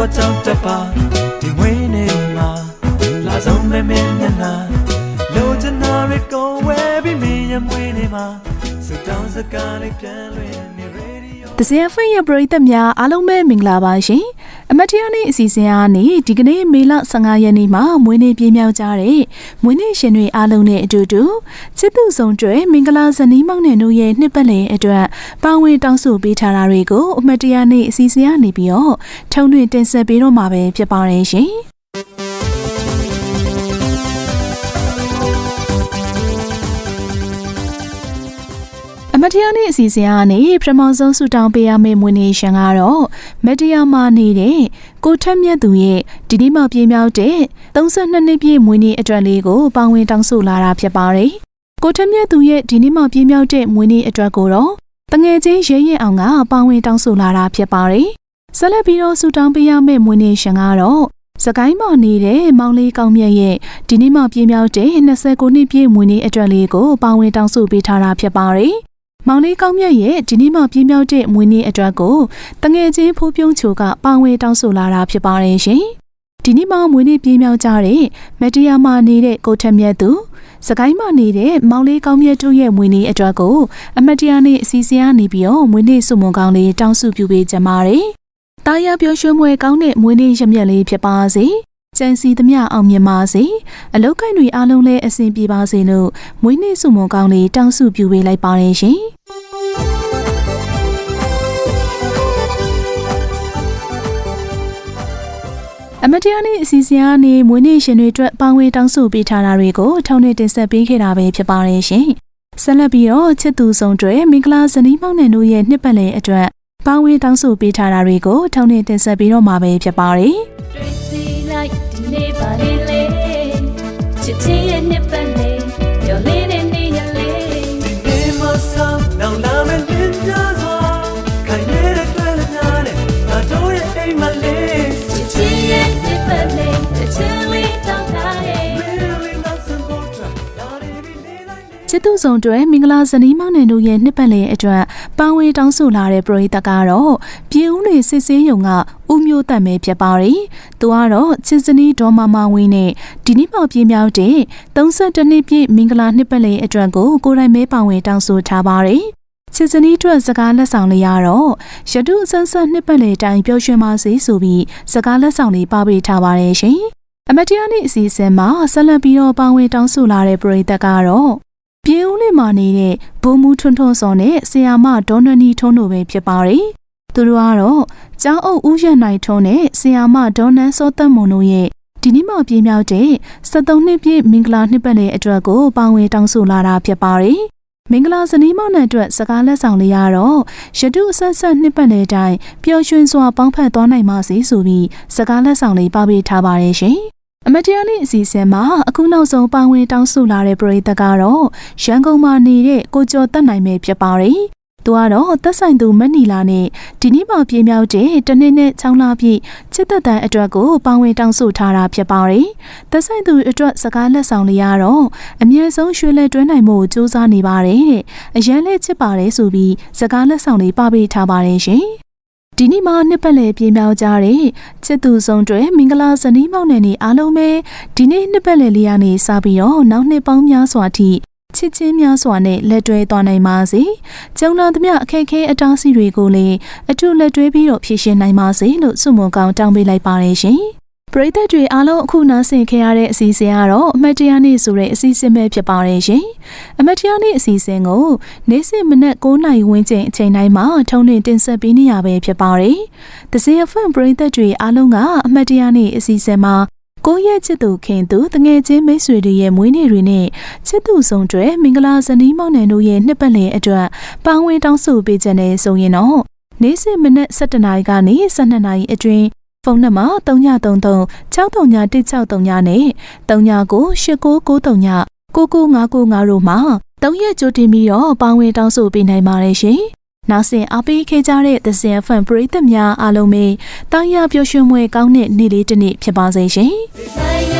တော့ကြောက်တပါဒီဝင်းနေမှာလာဆုံးမဲမဲမျက်နှာလိုချင်တာတွေကိုဝဲပြီးမင်းရဲ့မွေးနေမှာစတောင်းစကားလေးပြန်လွင်နေ The Zephyr ရဲ့ပရိသတ်များအားလုံးပဲမင်္ဂလာပါရှင်။ အမတ်တရားနေ့အစီအစဉ်အားနေဒီကနေ့မေလ15ရက်နေ့မှာမွေးနေ့ပြည့်မြောက်ကြတဲ့မွေးနေ့ရှင်တွေအားလုံးနဲ့အတူတူချစ်သူဆောင်ကျွဲမင်္ဂလာဇနီးမောင်နှံတို့ရဲ့နှစ်ပတ်လည်အတွက်ပါဝင်တောင်းဆိုပေးထားတာတွေကိုအမတ်တရားနေ့အစီအစဉ်ကနေပြီးတော့ထုံတွင်တင်ဆက်ပေးတော့မှာပဲဖြစ်ပါတယ်ရှင် မတ်တရားနေ့အစီအစဉ်ကနေပထမဆုံးဆူတောင်းပေးရမယ့်မွေးနေ့ရှင်ကတော့မတ်တရားမှာနေတဲ့ကိုထက်မြတ်သူရဲ့ဒီနေ့မှပြေးမြောက်တဲ့32နှစ်ပြည့်မွေးနေ့အတွက်လေးကိုပါဝင်တောင်းဆိုလာတာဖြစ်ပါတယ်။ကိုထက်မြတ်သူရဲ့ဒီနေ့မှပြေးမြောက်တဲ့မွေးနေ့အတွက်ကိုတော့တငယ်ချင်းရဲရဲအောင်ကပါဝင်တောင်းဆိုလာတာဖြစ်ပါတယ်။ဆက်လက်ပြီးတော့ဆူတောင်းပေးရမယ့်မွေးနေ့ရှင်ကတော့စကိုင်းမှာနေတဲ့မောင်လေးကောင်းမြတ်ရဲ့ဒီနေ့မှပြေးမြောက်တဲ့29နှစ်ပြည့်မွေးနေ့အတွက်လေးကိုပါဝင်တောင်းဆိုပေးထားတာဖြစ်ပါတယ်။ မောင်လေးကောင်းမြတ်ရဲ့ဒီနေ့မှပြင်းပြောက်တဲ့မွေးနေ့အတွက်ကိုတငယ်ချင်းဖိုးပြုံးချိုကပါဝင်တောင်းဆိုလာတာဖြစ်ပါတယ်ရှင်။ဒီနေ့မှမွေးနေ့ပြင်းပြောက်ကြတဲ့မတရားမှနေတဲ့ကိုထက်မြတ်သူစကိုင်းမှနေတဲ့မောင်လေးကောင်းမြတ်တို့ရဲ့မွေးနေ့အတွက်ကိုအမတ်တရားနေ့အစီအစဉ်ကနေပြီးတော့မွေးနေ့စုမုံကောင်းလေးတောင်းစုပြုပေးကြပါတယ်။တာယာပြောရွှင်မွေကောင်းတဲ့မွေးနေ့ရမြက်လေးဖြစ်ပါစေ။ ကြံစီသမျှအောင်မြင်ပါစေအလောက်ကိုင်းတွေအားလုံးလည်းအဆင်ပြေပါစေလို့မွေးနေ့စုမုံကောင်းလေးတောင်းစုပြုပေးလိုက်ပါတယ်ရှင်။အမတရားနေ့အစီအစဉ်ကနေမွေးနေ့ရှင်တွေအတွက်ပါဝင်တောင်းဆိုပေးထားတာတွေကိုထောင်းနေတင်ဆက်ပေးခဲ့တာပဲဖြစ်ပါတယ်ရှင်။ဆက်လက်ပြီးတော့ချစ်သူဆောင်တွေမင်္ဂလာဇနီးမောင်နှံတို့ရဲ့နှစ်ပတ်လည်အတွက်ပါဝင်တောင်းဆိုပေးထားတာတွေကိုထောင်းနေတင်ဆက်ပေးတော့မှာပဲဖြစ်ပါတယ်။တွေ့စီလိုက်ဒီ နေ့ပါလေလေချစ်ချင်းရဲ့နှစ်ပတ်လေ ချစ်သူဆောင်တွေမင်္ဂလာဇနီးမောင်နှံတို့ရဲ့နှစ်ပတ်လည်အတွက်ပါဝင်တောင်းဆိုလာတဲ့ပရိသတ်ကတော့ပြည်ဦးတွေစစ်ဆေးရုံကဦးမျိုးတတ်မဲဖြစ်ပါတယ်။သူကတော့ချစ်စနီးဒေါ်မမဝင်းနဲ့ဒီနေ့မှပြင်းမြောက်တဲ့32နှစ်ပြည့်မင်္ဂလာနှစ်ပတ်လည်အတွက်ကိုကိုယ်တိုင်မဲပါဝင်တောင်းဆိုထားပါတယ်။ချစ်စနီးအတွက်စကားလက်ဆောင်လေးရတော့ရတုအဆန်းဆက်နှစ်ပတ်လည်တိုင်းပျော်ရွှင်ပါစေဆိုပြီးစကားလက်ဆောင်လေးပါပေးထားပါတယ်ရှင်။အမတ်တရားနေ့အစီအစဉ်မှာဆက်လက်ပြီးတော့ပါဝင်တောင်းဆိုလာတဲ့ပရိသတ်ကတော့ ပြင်းဦးလေးမှာနေတဲ့ဘုံမူထွန်းထွန်းစောနဲ့ဆီယာမဒေါ်နနီထုံးတို့ပဲဖြစ်ပါတယ်။သူတို့ကတော့ကျောင်းအုပ်ဦးရနိုင်ထုံးနဲ့ဆီယာမဒေါ်နန်းစောသက်မွန်တို့ရဲ့ဒီနေ့မှပြင်းမြောက်တဲ့73နှစ်ပြည့်မင်္ဂလာနှစ်ပတ်လည်အတွက်ကိုပါဝင်တောင်းဆိုလာတာဖြစ်ပါတယ်။မင်္ဂလာဇနီးမောင်နှံအတွက်စကားလက်ဆောင်လေးရတော့ရတုအဆက်ဆက်နှစ်ပတ်လည်တိုင်းပျော်ရွှင်စွာပေါင်းဖက်သွားနိုင်ပါစေဆိုပြီးစကားလက်ဆောင်လေးပါပေးထားပါတယ်ရှင်။ အမတရားနေ့အစီအစဉ်မှာအခုနောက်ဆုံးပါဝင်တောင်းဆိုလာတဲ့ပရိသတ်ကတော့ရန်ကုန်မှာနေတဲ့ကိုကျော်တက်နိုင်ပဲဖြစ်ပါတယ်။သူကတော့သက်ဆိုင်သူမက်နီလာနဲ့ဒီနေ့မှပြေးမြောက်တဲ့တနေ့နဲ့ချောင်းလာပြည့်ချစ်သက်တန်အတွက်ကိုပါဝင်တောင်းဆိုထားတာဖြစ်ပါတယ်။သက်ဆိုင်သူအတွက်စကားလက်ဆောင်လေးရတော့အမြဲဆုံးရွှေလက်တွဲနိုင်မှုကိုစူးစမ်းနေပါတယ်တဲ့အရန်လေးချစ်ပါတယ်ဆိုပြီးစကားလက်ဆောင်လေးပါပေးထားပါတယ်ရှင်။ ဒီနေ့မှနှစ်ပတ်လည်ပြင်းပြောင်းကြတဲ့ချစ်သူဆုံးတွေမင်္ဂလာဇနီးမောင်နှံနေအားလုံးပဲဒီနေ့နှစ်ပတ်လည်လေးရနေစပြီးတော့နောက်နှစ်ပေါင်းများစွာထိချစ်ချင်းများစွာနဲ့လက်တွဲသွားနိုင်ပါစေ။ကျုံလာသမျှအခက်အခဲအတားအဆီးတွေကိုလည်းအထူးလက်တွဲပြီးတော့ဖြည့်ရှင်နိုင်ပါစေလို့ဆုမွန်ကောင်းတောင်းပေးလိုက်ပါတယ်ရှင်။ ပရိသတ်တွေအားလုံးအခုနားဆင်ခဲ့ရတဲ့အစီအစဉ်ကတော့အမတ်တရားနေ့ဆိုတဲ့အစီအစဉ်ပဲဖြစ်ပါတယ်ရှင်။အမတ်တရားနေ့အစီအစဉ်ကိုနေ့စဉ်မနက်9:00နာရီဝန်းကျင်အချိန်တိုင်းမှာထုံးတင်တင်ဆက်ပေးနေရပဲဖြစ်ပါတယ်။တစင်အဖွင့်ပရိသတ်တွေအားလုံးကအမတ်တရားနေ့အစီအစဉ်မှာကိုယ့်ရဲ့ချစ်သူခင်သူတငယ်ချင်းမိတ်ဆွေတွေရဲ့မွေးနေ့တွေနဲ့ချစ်သူဆုံးတွေမင်္ဂလာဇနီးမောင်နှံတို့ရဲ့နှစ်ပတ်လည်အတွက်ပါဝင်တောင်းဆိုပေးကြတဲ့ဆိုရင်တော့နေ့စဉ်မနက်7:00နာရီကနေ12:00နာရီအတွင်း ဖုန်းနံပါတ်3933 631639နဲ့39989939 9955တို့မှာ၃ရက်ကြိုတင်ပြီးတော့ပါဝင်တောင်းဆိုပေးနိုင်ပါတယ်ရှင်။နောက်ဆင်အားပေးခဲ့ကြတဲ့သစင်ဖန်ပရိသတ်များအားလုံးပဲတောင်းရပျော်ရွှင်မွေကောင်းတဲ့နေ့လေးတစ်နေ့ဖြစ်ပါစေရှင်။ဆိုင်ရ